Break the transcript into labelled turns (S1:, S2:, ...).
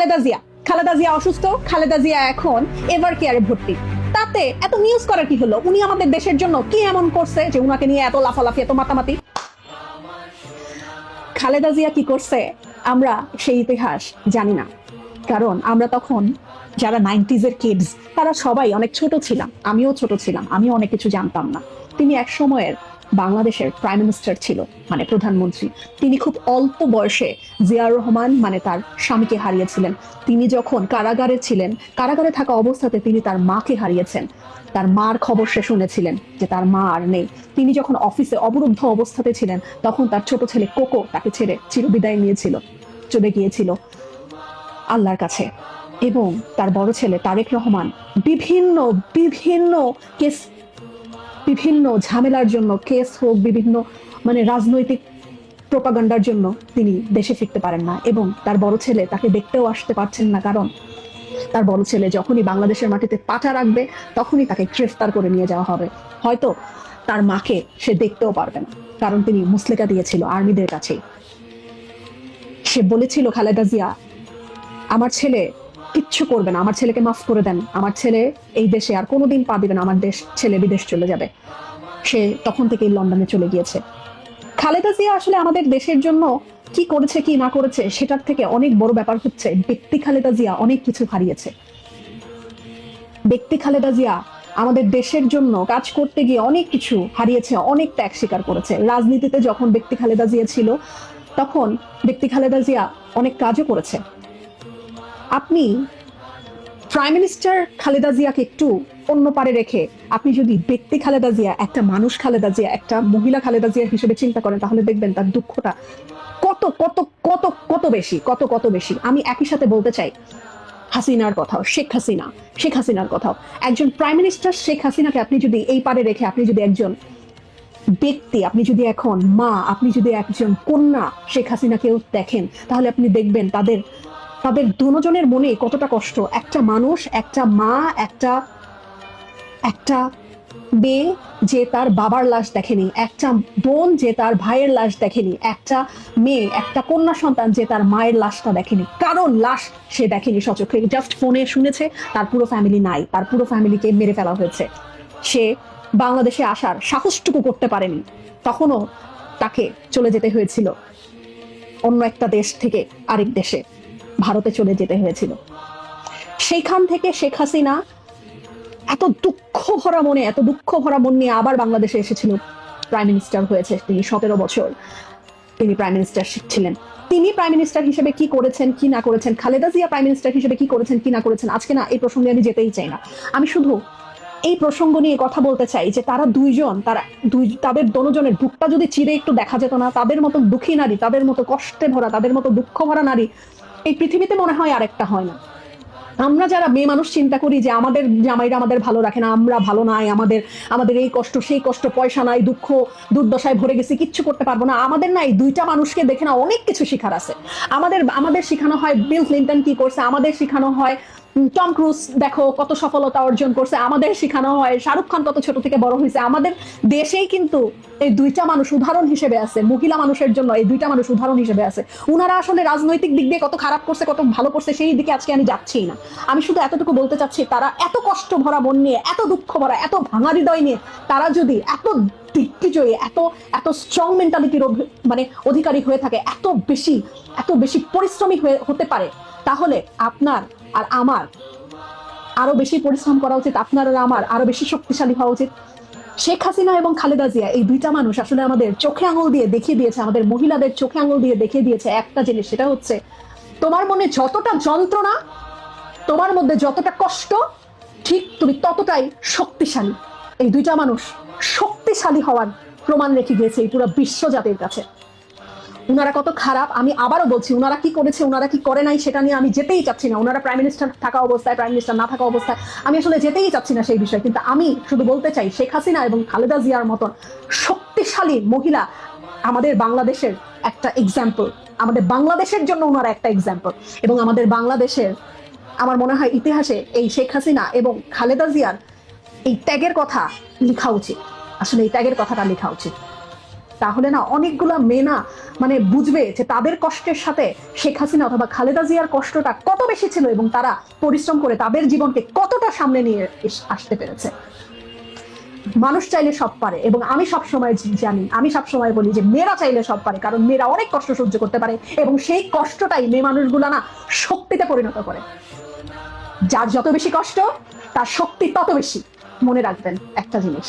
S1: খালেদা জিয়া। খালেদা জিয়া অসুস্থ, খালেদা জিয়া এখন এভার কেয়ারে ভর্তি। তাতে এত নিউজ করার কি হলো? উনি আমাদের দেশের জন্য কি এমন করছে যে উনাকে নিয়ে এত লাফালাফি, এত মাতামাতি? খালেদা জিয়া কি করছে? আমরা সেই ইতিহাস জানি না। কারণ আমরা তখন যারা নাইনটিজের কিডস তারা সবাই অনেক ছোট ছিলাম। আমিও ছোট ছিলাম। আমিও অনেক কিছু জানতাম না। তিনি এক সময়ের বাংলাদেশের প্রাইম মিনিস্টার ছিল মানে প্রধানমন্ত্রী। তিনি খুব অল্প বয়সে জিয়াউর রহমান মানে তার স্বামীকে হারিয়েছিলেন। তিনি যখন কারাগারে ছিলেন, কারাগারে থাকা অবস্থাতে তিনি তার মাকে হারিয়েছেন। তার মার খবর সে শুনেছিলেন যে তার মা আর নেই। তিনি যখন অফিসে অবরুদ্ধ অবস্থাতে ছিলেন, তখন তার ছোট ছেলে কোকো তাকে ছেড়ে চিরবিদায় নিয়েছিল চলে গিয়েছিল আল্লাহর কাছে। এবং তার বড় ছেলে তারেক রহমান বিভিন্ন বিভিন্ন কেস বিভিন্ন ঝামেলার জন্য কেস হোক, বিভিন্ন মানে রাজনৈতিক প্রোপাগান্ডার জন্য তিনি দেশে ফিরতে পারেন না এবং তার বড় ছেলে তাকে দেখতেও আসতে পারছেন না কারণ তার বড় ছেলে যখনই বাংলাদেশের মাটিতে পাটা রাখবে তখনই তাকে গ্রেফতার করে নিয়ে যাওয়া হবে। হয়তো তার মাকে সে দেখতেও পারবে না, কারণ তিনি মুসলেকা দিয়েছিল আর্মিদের কাছেই। সে বলেছিল, খালেদা জিয়া, আমার ছেলে কিচ্ছু করবে না। আমার ছেলেকে মাফ করে দেন। আমার ছেলে এই দেশে আর কোনোদিন পা দিবে না। আমার দেশ, ছেলে বিদেশ চলে যাবে। সে তখন থেকেই লন্ডনে চলে গিয়েছে। খালেদা জিয়া আসলে আমাদের দেশের জন্য কি করেছে, কি না করেছে, সেটার থেকে অনেক বড় ব্যাপার হচ্ছে, ব্যক্তি খালেদা জিয়া অনেক কিছু হারিয়েছে। ব্যক্তি খালেদা জিয়া আমাদের দেশের জন্য কাজ করতে গিয়ে অনেক কিছু হারিয়েছে, অনেক ত্যাগ স্বীকার করেছে। রাজনীতিতে যখন ব্যক্তি খালেদা জিয়া ছিল, তখন ব্যক্তি খালেদা জিয়া অনেক কাজও করেছে। আপনি প্রাইম মিনিস্টার খালেদা জিয়াকে একটু অন্য পারে রেখে আপনি যদি ব্যক্তি খালেদা জিয়া, একটা মানুষ খালেদা জিয়া, একটা মহিলা খালেদা জিয়া হিসেবে চিন্তা করেন, তাহলে দেখবেন তার দুঃখটা কত কত কত কত বেশি, কত কত বেশি। আমি একই সাথে বলতে চাই, হাসিনার কথাও, শেখ হাসিনা, শেখ হাসিনার কথাও। একজন প্রাইম মিনিস্টার শেখ হাসিনাকে আপনি যদি এই পারে রেখে আপনি যদি একজন ব্যক্তি, আপনি যদি এখন মা, আপনি যদি একজন কন্যা শেখ হাসিনাকেও দেখেন, তাহলে আপনি দেখবেন তাদের তাদের দুজনের মনে কতটা কষ্ট? একটা মানুষ, একটা মা, একটা একটা মেয়ে যে তার বাবার লাশ দেখেনি, একটা বোন যে তার ভাইয়ের লাশ দেখেনি, একটা মেয়ে, একটা কন্যা সন্তান যে তার মায়ের লাশটা দেখেনি। কারণ লাশ সে দেখেনি সচক্ষে। জাস্ট ফোনে শুনেছে, তার পুরো ফ্যামিলি নাই, তার পুরো ফ্যামিলিকে মেরে ফেলা হয়েছে। সে বাংলাদেশে আসার সাহসটুকু করতে পারেনি। তখনও তাকে চলে যেতে হয়েছিল অন্য একটা দেশ থেকে আরেক দেশে। ভারতে চলে যেতে হয়েছিল। সেইখান থেকে শেখ হাসিনা এত দুঃখ ভরা মনে, এত দুঃখ ভরা মন নিয়ে আবার বাংলাদেশে এসেছিল। প্রাইম মিনিস্টার হয়েছে তিনি সতেরো বছর। তিনি প্রাইম মিনিস্টার ছিলেন। তিনি প্রাইম মিনিস্টার হিসেবে কি করেছেন, কি না করেছেন, খালেদা জিয়া প্রাইম মিনিস্টার হিসেবে কি করেছেন, কি না করেছেন, আজকে না এই প্রসঙ্গে আমি যেতেই চাই না। আমি শুধু এই প্রসঙ্গ নিয়ে কথা বলতে চাই যে তারা দুইজন, তারা দুই, তাদের দনোজনের বুকটা যদি চিরে একটু দেখা যেত না, তাদের মতো দুঃখী নারী, তাদের মতো কষ্টে ভরা, তাদের মতো দুঃখ ভরা নারী এই পৃথিবীতে মনে হয় আরেকটা হয় না। আমরা যারা মেয়ে মানুষ চিন্তা করি যে আমাদের জামাইরা আমাদের ভালো রাখে না, আমরা ভালো নাই, আমাদের আমাদের এই কষ্ট, সেই কষ্ট, পয়সা নাই, দুঃখ, দুর্দশায় ভরে গেছি, কিচ্ছু করতে পারব না। আমাদের নাই দুইটা মানুষকে দেখে না অনেক কিছু শেখার আছে। আমাদের আমাদের শেখানো হয় বিল ক্লিন্টন কি করছে? আমাদের শেখানো হয় টম ক্রুজ, দেখো কত সফলতা অর্জন করছে। আমাদের শেখানো হয়, শাহরুখ খান কত ছোট থেকে বড় হয়েছে। আমাদের দেশেই কিন্তু এই দুইটা মানুষ উদাহরণ হিসেবে আছে মহিলা মানুষের জন্য এই দুইটা মানুষ উদাহরণ হিসেবে আছে। উনারা আসলে রাজনৈতিক দিক দিয়ে কত খারাপ করছে, কত ভালো করছে, সেই দিকে আজকে আমি যাচ্ছি না। আমি শুধু এতটুকু বলতে চাচ্ছি, তারা এত কষ্ট ভরা মন নিয়ে, এত দুঃখ ভরা, এত ভাঙা হৃদয় নিয়ে, তারা যদি এত দিগ্বিজয়ী, এত এত স্ট্রং মেন্টালিটির মানে অধিকারী হয়ে থাকে, এত বেশি এত বেশি পরিশ্রমী হয়ে, হতে পারে, তাহলে আপনার আর আমার আরও বেশি পরিশ্রম করা উচিত, আপনার আর আমার আরও বেশি শক্তিশালী হওয়া উচিত। শেখ হাসিনা এবং খালেদা জিয়া, এই দুইটা মানুষ আসলে আমাদের চোখে আঙুল দিয়ে দেখিয়ে দিয়েছে, আমাদের মহিলাদের চোখে আঙুল দিয়ে দেখিয়ে দিয়েছে একটা জিনিস, সেটা হচ্ছে তোমার মনে যতটা যন্ত্রণা, তোমার মধ্যে যতটা কষ্ট, ঠিক তুমি ততটাই শক্তিশালী। এই দুইটা মানুষ শক্তিশালী হওয়ার প্রমাণ রেখে গিয়েছে এই পুরো বিশ্ব জাতির কাছে। উনারা কত খারাপ, আমি আবারও বলছি, উনারা কি করেছে, উনারা কি করে নাই, সেটা নিয়ে আমি যেতেই চাচ্ছি না। উনারা প্রাইম মিনিস্টার থাকা অবস্থায় প্রাইম মিনিস্টার না থাকা অবস্থায়, আমি আসলে যেতেই চাচ্ছি না সেই বিষয়ে। কিন্তু আমি শুধু বলতে চাই, শেখ হাসিনা এবং খালেদা জিয়ার মতন শক্তিশালী মহিলা আমাদের বাংলাদেশের একটা এক্সাম্পল আমাদের বাংলাদেশের জন্য ওনারা একটা এক্সাম্পল এবং আমাদের বাংলাদেশের, আমার মনে হয় ইতিহাসে এই শেখ হাসিনা এবং খালেদা জিয়ার এই ত্যাগের কথা লেখা উচিত। আসলে এই ত্যাগের কথাটা লেখা উচিত। তাহলে না অনেকগুলা মেয়ে না মানে বুঝবে যে তাদের কষ্টের সাথে শেখ হাসিনা অথবা খালেদা জিয়ার কষ্টটা কত বেশি ছিল এবং তারা পরিশ্রম করে তাদের জীবনকে কতটা সামনে নিয়ে আসতে পেরেছে। মানুষ চাইলে সব পারে এবং আমি সব সময় জানি, আমি সব সময় বলি যে মেয়েরা চাইলে সব পারে, কারণ মেয়েরা অনেক কষ্ট সহ্য করতে পারে এবং সেই কষ্টটাই মেয়ে মানুষগুলা না শক্তিতে পরিণত করে। যার যত বেশি কষ্ট, তার শক্তি তত বেশি। মনে রাখবেন একটা জিনিস